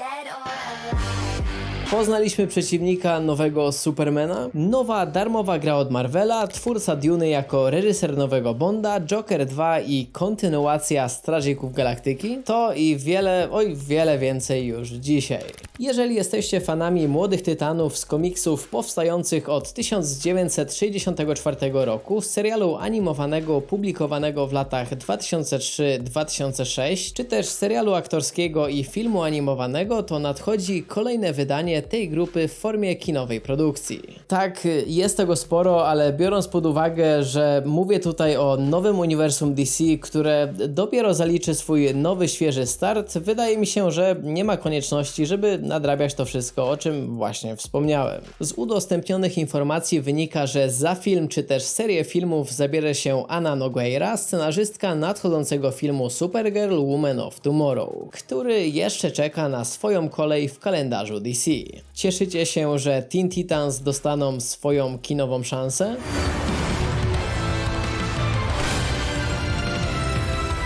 dead or alive. Poznaliśmy przeciwnika nowego Supermana, nowa darmowa gra od Marvela, twórca Duny jako reżyser nowego Bonda, Joker 2 i kontynuacja Strażników Galaktyki. To i wiele, oj wiele więcej już dzisiaj. Jeżeli jesteście fanami młodych tytanów z komiksów powstających od 1964 roku, z serialu animowanego publikowanego w latach 2003-2006, czy też serialu aktorskiego i filmu animowanego, to nadchodzi kolejne wydanie tej grupy w formie kinowej produkcji. Tak, jest tego sporo, ale biorąc pod uwagę, że mówię tutaj o nowym uniwersum DC, które dopiero zaliczy swój nowy, świeży start, wydaje mi się, że nie ma konieczności, żeby nadrabiać to wszystko, o czym właśnie wspomniałem. Z udostępnionych informacji wynika, że za film czy też serię filmów zabierze się Anna Nogueira, scenarzystka nadchodzącego filmu Supergirl Woman of Tomorrow, który jeszcze czeka na swoją kolej w kalendarzu DC. Cieszycie się, że Teen Titans dostaną swoją kinową szansę?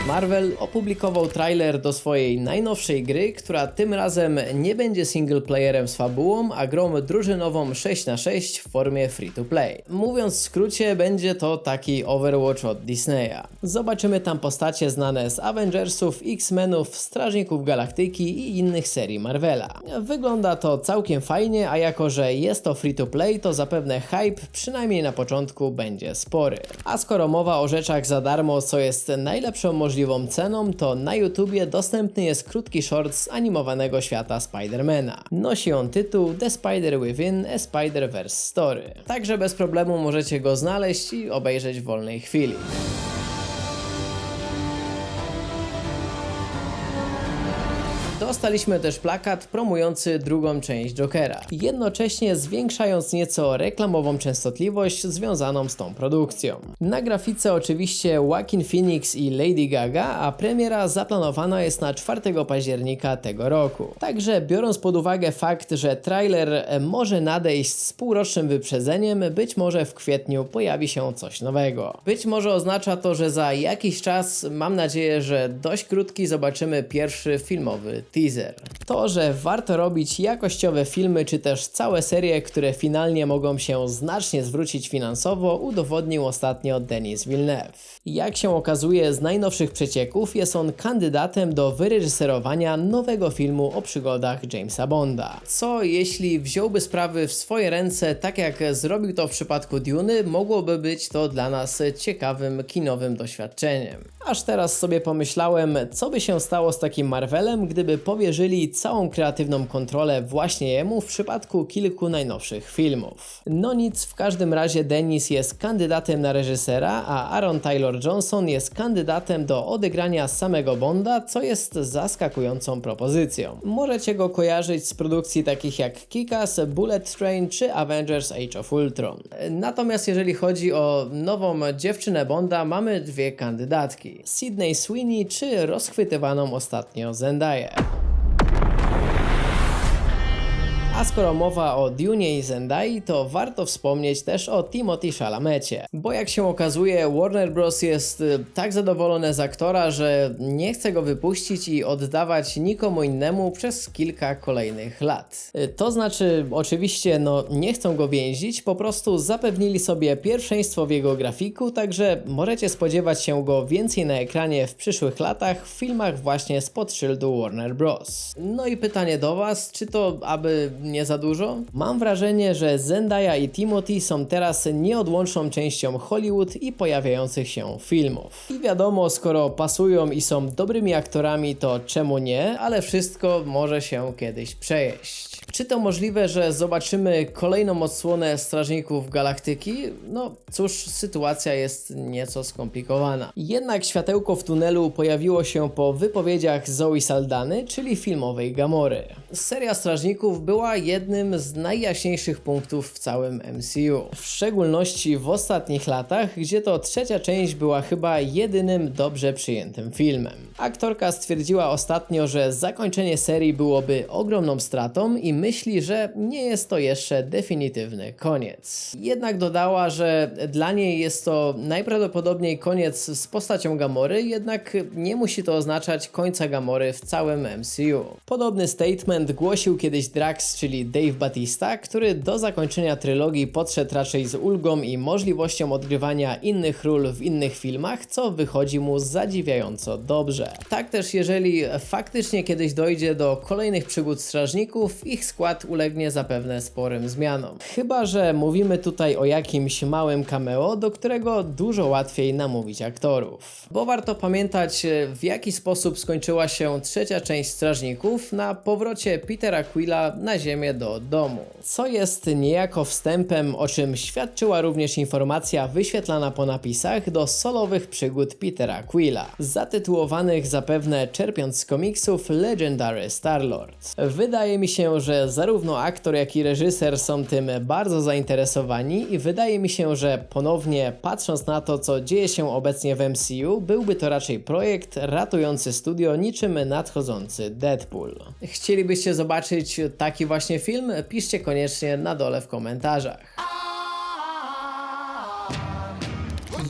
Marvel opublikował trailer do swojej najnowszej gry, która tym razem nie będzie single playerem z fabułą, a grą drużynową 6 na 6 w formie free to play. Mówiąc w skrócie, będzie to taki Overwatch od Disneya. Zobaczymy tam postacie znane z Avengersów, X-Menów, Strażników Galaktyki i innych serii Marvela. Wygląda to całkiem fajnie, a jako że jest to free to play, to zapewne hype przynajmniej na początku będzie spory. A skoro mowa o rzeczach za darmo, co jest najlepszą możliwością ceną, to na YouTubie dostępny jest krótki short z animowanego świata Spidermana. Nosi on tytuł The Spider Within a Spider-Verse Story. Także bez problemu możecie go znaleźć i obejrzeć w wolnej chwili. Dostaliśmy też plakat promujący drugą część Jokera, jednocześnie zwiększając nieco reklamową częstotliwość związaną z tą produkcją. Na grafice oczywiście Joaquin Phoenix i Lady Gaga, a premiera zaplanowana jest na 4 października tego roku. Także biorąc pod uwagę fakt, że trailer może nadejść z półrocznym wyprzedzeniem, być może w kwietniu pojawi się coś nowego. Być może oznacza to, że za jakiś czas, mam nadzieję, że dość krótki, zobaczymy pierwszy filmowy teaser. To, że warto robić jakościowe filmy, czy też całe serie, które finalnie mogą się znacznie zwrócić finansowo, udowodnił ostatnio Denis Villeneuve. Jak się okazuje z najnowszych przecieków, jest on kandydatem do wyreżyserowania nowego filmu o przygodach Jamesa Bonda. Co jeśli wziąłby sprawy w swoje ręce, tak jak zrobił to w przypadku Duny, mogłoby być to dla nas ciekawym kinowym doświadczeniem. Aż teraz sobie pomyślałem, co by się stało z takim Marvelem, gdyby powierzyli całą kreatywną kontrolę właśnie jemu w przypadku kilku najnowszych filmów. No nic, w każdym razie Dennis jest kandydatem na reżysera, a Aaron Taylor Johnson jest kandydatem do odegrania samego Bonda, co jest zaskakującą propozycją. Możecie go kojarzyć z produkcji takich jak Kick-Ass, Bullet Train czy Avengers Age of Ultron. Natomiast jeżeli chodzi o nową dziewczynę Bonda, mamy dwie kandydatki. Sydney Sweeney czy rozchwytywaną ostatnio Zendaya. A skoro mowa o Dune i Zendai, to warto wspomnieć też o Timothy Chalamecie. Bo jak się okazuje, Warner Bros. jest y, tak zadowolone z aktora, że nie chce go wypuścić i oddawać nikomu innemu przez kilka kolejnych lat. Y, To znaczy, oczywiście, no nie chcą go więzić, po prostu zapewnili sobie pierwszeństwo w jego grafiku, także możecie spodziewać się go więcej na ekranie w przyszłych latach w filmach właśnie spod szyldu Warner Bros. No i pytanie do Was, czy to aby nie za dużo? Mam wrażenie, że Zendaya i Timothy są teraz nieodłączną częścią Hollywood i pojawiających się filmów. I wiadomo, skoro pasują i są dobrymi aktorami, to czemu nie, ale wszystko może się kiedyś przejeść. Czy to możliwe, że zobaczymy kolejną odsłonę Strażników Galaktyki? No cóż, sytuacja jest nieco skomplikowana. Jednak światełko w tunelu pojawiło się po wypowiedziach Zoe Saldany, czyli filmowej Gamory. Seria Strażników była jednym z najjaśniejszych punktów w całym MCU. W szczególności w ostatnich latach, gdzie to trzecia część była chyba jedynym dobrze przyjętym filmem. Aktorka stwierdziła ostatnio, że zakończenie serii byłoby ogromną stratą i myśli, że nie jest to jeszcze definitywny koniec. Jednak dodała, że dla niej jest to najprawdopodobniej koniec z postacią Gamory, jednak nie musi to oznaczać końca Gamory w całym MCU. Podobny statement głosił kiedyś Drax, czyli Dave Batista, który do zakończenia trylogii podszedł raczej z ulgą i możliwością odgrywania innych ról w innych filmach, co wychodzi mu zadziwiająco dobrze. Tak też jeżeli faktycznie kiedyś dojdzie do kolejnych przygód strażników, ich skład ulegnie zapewne sporym zmianom. Chyba, że mówimy tutaj o jakimś małym cameo, do którego dużo łatwiej namówić aktorów. Bo warto pamiętać, w jaki sposób skończyła się trzecia część strażników na powrocie Petera Quilla na ziemię do domu. Co jest niejako wstępem, o czym świadczyła również informacja wyświetlana po napisach do solowych przygód Petera Quilla, zatytułowanych zapewne czerpiąc z komiksów Legendary Star-Lord. Wydaje mi się, że zarówno aktor, jak i reżyser są tym bardzo zainteresowani i wydaje mi się, że ponownie patrząc na to, co dzieje się obecnie w MCU, byłby to raczej projekt ratujący studio niczym nadchodzący Deadpool. Chcielibyście zobaczyć taki właśnie film? Piszcie koniecznie na dole w komentarzach.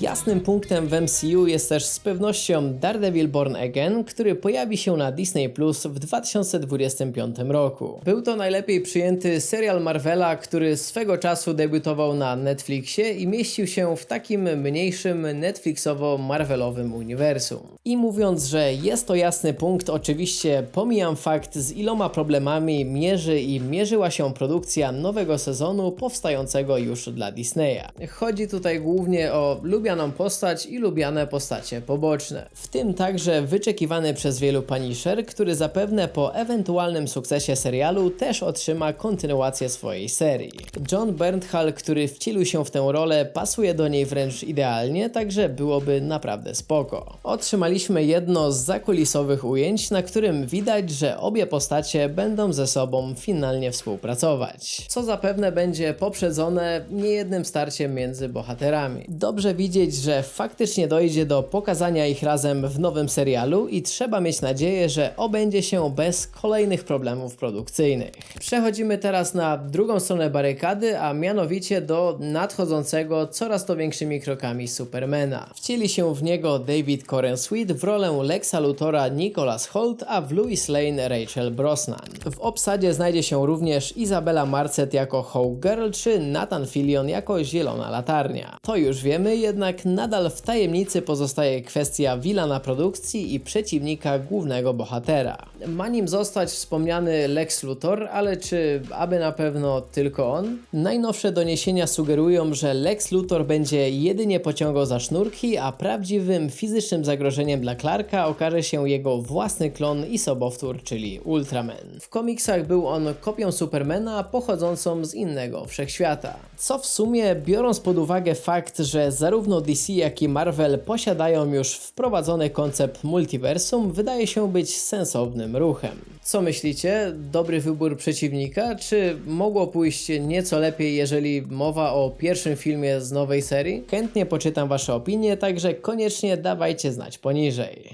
Jasnym punktem w MCU jest też z pewnością Daredevil Born Again, który pojawi się na Disney Plus w 2025 roku. Był to najlepiej przyjęty serial Marvela, który swego czasu debiutował na Netflixie i mieścił się w takim mniejszym Netflixowo-Marvelowym uniwersum. I mówiąc, że jest to jasny punkt, oczywiście pomijam fakt z iloma problemami mierzy i mierzyła się produkcja nowego sezonu powstającego już dla Disneya. Chodzi tutaj głównie o lubianą postać i lubiane postacie poboczne. W tym także wyczekiwany przez wielu Punisher, który zapewne po ewentualnym sukcesie serialu też otrzyma kontynuację swojej serii. John Bernthal, który wcielił się w tę rolę, pasuje do niej wręcz idealnie, także byłoby naprawdę spoko. Otrzymaliśmy jedno z zakulisowych ujęć, na którym widać, że obie postacie będą ze sobą finalnie współpracować. Co zapewne będzie poprzedzone niejednym starciem między bohaterami. Dobrze widzieć, że faktycznie dojdzie do pokazania ich razem w nowym serialu i trzeba mieć nadzieję, że obędzie się bez kolejnych problemów produkcyjnych. Przechodzimy teraz na drugą stronę barykady, a mianowicie do nadchodzącego coraz to większymi krokami Supermana. Wcieli się w niego David Coren Sweet w rolę Lexa Luthora Nicholas Holt, a w Louis Lane Rachel Brosnan. W obsadzie znajdzie się również Izabela Marcet jako Hawk Girl czy Nathan Fillion jako Zielona Latarnia. To już wiemy, jednak nadal w tajemnicy pozostaje kwestia wilana produkcji i przeciwnika głównego bohatera. Ma nim zostać wspomniany Lex Luthor, ale czy aby na pewno tylko on? Najnowsze doniesienia sugerują, że Lex Luthor będzie jedynie pociągał za sznurki, a prawdziwym fizycznym zagrożeniem dla Clarka okaże się jego własny klon i sobowtór, czyli Ultraman. W komiksach był on kopią Supermana pochodzącą z innego wszechświata. Co w sumie, biorąc pod uwagę fakt, że zarówno DC jak i Marvel posiadają już wprowadzony koncept multiversum, wydaje się być sensownym ruchem. Co myślicie? Dobry wybór przeciwnika? Czy mogło pójść nieco lepiej, jeżeli mowa o pierwszym filmie z nowej serii? Chętnie poczytam Wasze opinie, także koniecznie dawajcie znać poniżej.